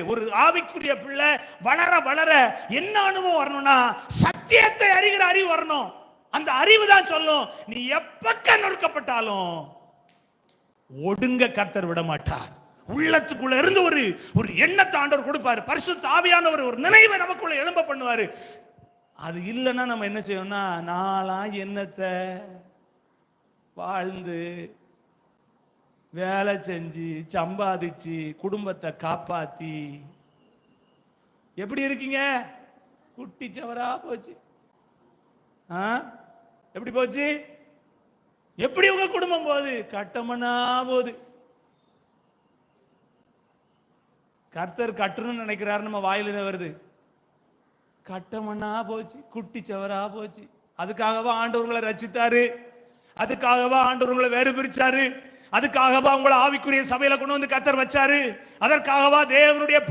ஒரு ஆவிக்குரிய பிள்ளை வளர வளர என்ன அனுபவம் வரணும்னா சத்தியத்தை அறிகிற அறிவு வரணும். அந்த அறிவு தான் சொல்லும். நீ எப்பக்க நொறுக்கப்பட்டாலும் ஒடுங்க கர்த்தர் விட மாட்டார். உள்ளத்துக்குள்ள இருந்து ஒரு ஒரு எண்ணத்தை ஆண்டவர் கொடுப்பாரு. பரிசு தாவியானவர் ஒரு நினைவை நமக்குள்ள எழும்ப பண்ணுவாரு. அது இல்லைன்னா நம்ம என்ன செய்யணும்னா நாளா எண்ணத்தை வாழ்ந்து வேலை செஞ்சு சம்பாதிச்சு குடும்பத்தை காப்பாத்தி. எப்படி இருக்கீங்க? குட்டி சவரா போச்சு. ஆ? எப்படி போச்சு? எப்படி உங்க குடும்பம் போகுது? கட்டமனா போகுது. கர்த்தர் கட்டணும்னு நினைக்கிறாரு நம்ம வாயில வருது? கட்டமண்ணா போச்சு குட்டி சவரா போச்சு. அதுக்காகவா ஆண்டவர்களை ரச்சித்தாரு அதுக்காகவா ஆண்டவர்களை வேறு பிரிச்சாரு? அதுக்காகவா உங்களை ஆவிக்குரிய சபையில கொண்டு வந்து கத்தர் வச்சாரு? அதற்காகவா தேவனுடைய